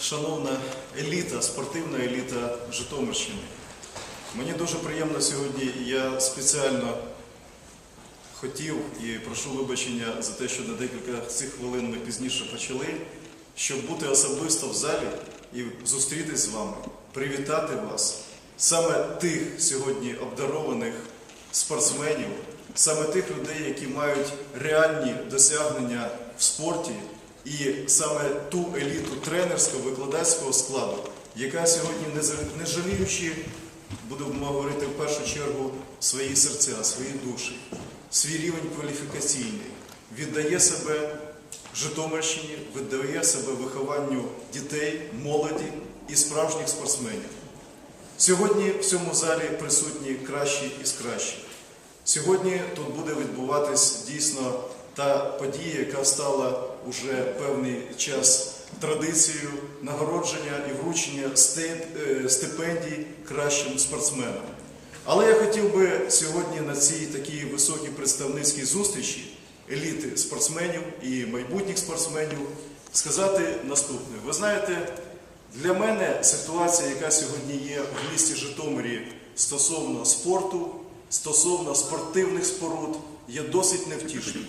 шановна еліта, спортивна еліта Житомирщини. Мені дуже приємно сьогодні. Я спеціально хотів і прошу вибачення за те, що на декілька цих хвилин ми пізніше почали, щоб бути особисто в залі і зустрітись з вами, привітати вас, саме тих сьогодні обдарованих спортсменів, саме тих людей, які мають реальні досягнення в спорті, і саме ту еліту тренерського викладацького складу, яка сьогодні, не жаліючи, будемо говорити в першу чергу, свої серця, свої душі, свій рівень кваліфікаційний, віддає себе Житомирщині, віддає себе вихованню дітей, молоді і справжніх спортсменів. Сьогодні в цьому залі присутні кращі із кращих. Сьогодні тут буде відбуватись дійсно та подія, яка стала уже певний час традицією нагородження і вручення е, стипендій кращим спортсменам. Але я хотів би сьогодні на цій такій високій представницькій зустрічі еліти спортсменів і майбутніх спортсменів сказати наступне. Ви знаєте, для мене ситуація, яка сьогодні є в місті Житомирі стосовно спорту, стосовно спортивних споруд, є досить невтішною.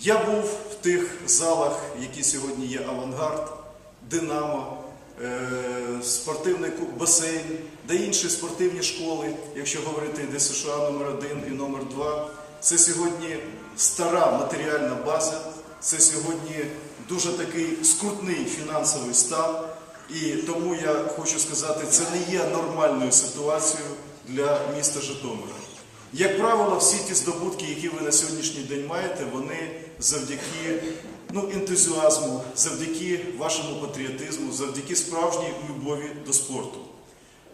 Я був в тих залах, які сьогодні є авангард, Динамо, е, спортивний басейн, де інші спортивні школи, якщо говорити де США номер 1 і номер 2 Це сьогодні стара матеріальна база, це сьогодні дуже такий скрутний фінансовий стан. І тому я хочу сказати, це не є нормальною ситуацією для міста Житомира. Як правило, всі ті здобутки, які ви на сьогоднішній день маєте, вони завдяки ну, ентузіазму, завдяки вашому патріотизму, завдяки справжній любові до спорту.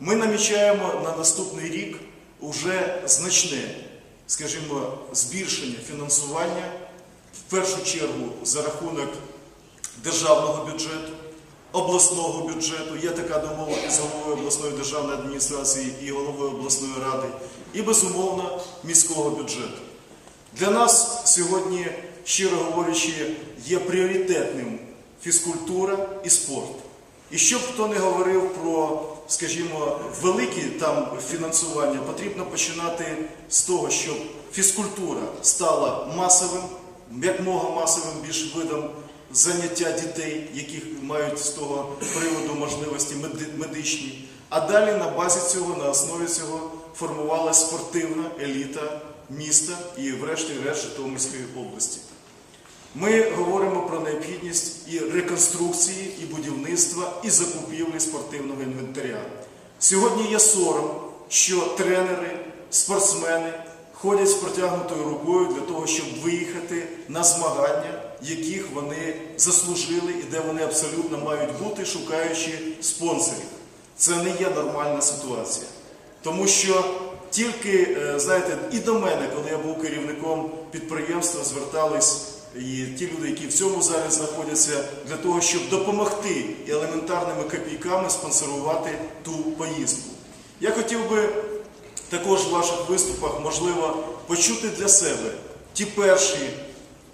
Ми намічаємо на наступний рік уже значне, скажімо, збільшення фінансування, в першу чергу за рахунок державного бюджету, обласного бюджету. Є така домовленість з головою обласної державної адміністрації і головою обласної ради, і безумовно міського бюджету. Для нас сьогодні, щиро говорячи, є пріоритетним фізкультура і спорт. І щоб хто не говорив про, скажімо, великі там фінансування, потрібно починати з того, щоб фізкультура стала масовим, як мога масовим більш видом заняття дітей, яких мають з того приводу можливості медичні. А далі на базі цього, на основі цього формувалася спортивна еліта міста і, врешті-решт, Житомирської області. Ми говоримо про необхідність і реконструкції, і будівництва, і закупівлі спортивного інвентаря. Сьогодні є сором, що тренери, спортсмени ходять з протягнутою рукою для того, щоб виїхати на змагання, яких вони заслужили і де вони абсолютно мають бути, шукаючи спонсорів. Це не є нормальна ситуація. Тому що тільки, е, знаєте, і до мене, коли я був керівником підприємства, звертались і ті люди, які в цьому залі знаходяться, для того, щоб допомогти і елементарними копійками спонсорувати ту поїздку. Я хотів би також в ваших виступах, можливо, почути для себе ті перші,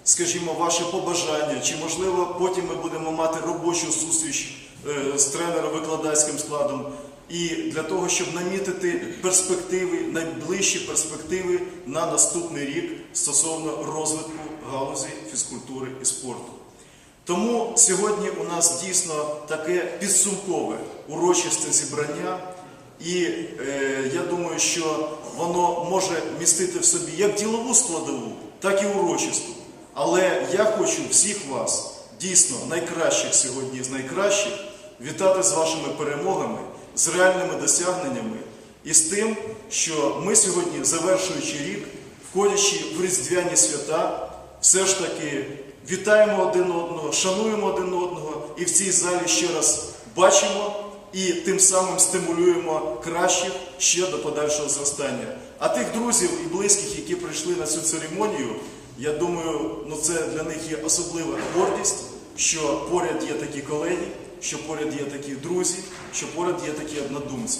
скажімо, ваші побажання, чи можливо потім ми будемо мати робочу зустріч е, з тренером-викладацьким складом. І для того, щоб намітити перспективи, найближчі перспективи на наступний рік стосовно розвитку галузі фізкультури і спорту. Тому сьогодні у нас дійсно таке підсумкове урочисте зібрання, і е, я думаю, що воно може містити в собі як ділову складову, так і урочисту. Але я хочу всіх вас, дійсно найкращих сьогодні з найкращих, вітати з вашими перемогами, з реальними досягненнями і з тим, що ми сьогодні, завершуючи рік, входячи в різдвяні свята, все ж таки вітаємо один одного, шануємо один одного і в цій залі ще раз бачимо і тим самим стимулюємо кращих ще до подальшого зростання. А тих друзів і близьких, які прийшли на цю церемонію, я думаю, ну це для них є особлива гордість, що поряд є такі колеги, що поряд є такі друзі, що поряд є такі однодумці.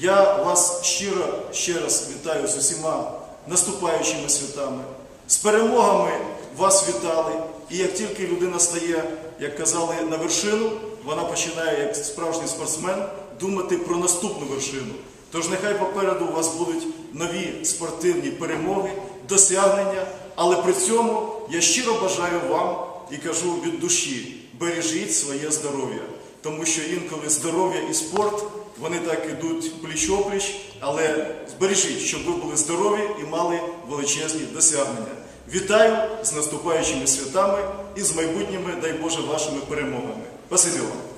Я вас щиро ще раз вітаю з усіма наступаючими святами. З перемогами вас вітали. І як тільки людина стає, як казали, на вершину, вона починає, як справжній спортсмен, думати про наступну вершину. Тож нехай попереду у вас будуть нові спортивні перемоги, досягнення, але при цьому я щиро бажаю вам і кажу від душі, бережіть своє здоров'я, тому що інколи здоров'я і спорт вони так ідуть пліч-опліч, але збережіть, щоб ви були здорові і мали величезні досягнення. Вітаю з наступаючими святами і з майбутніми, дай Боже, вашими перемогами. Вам.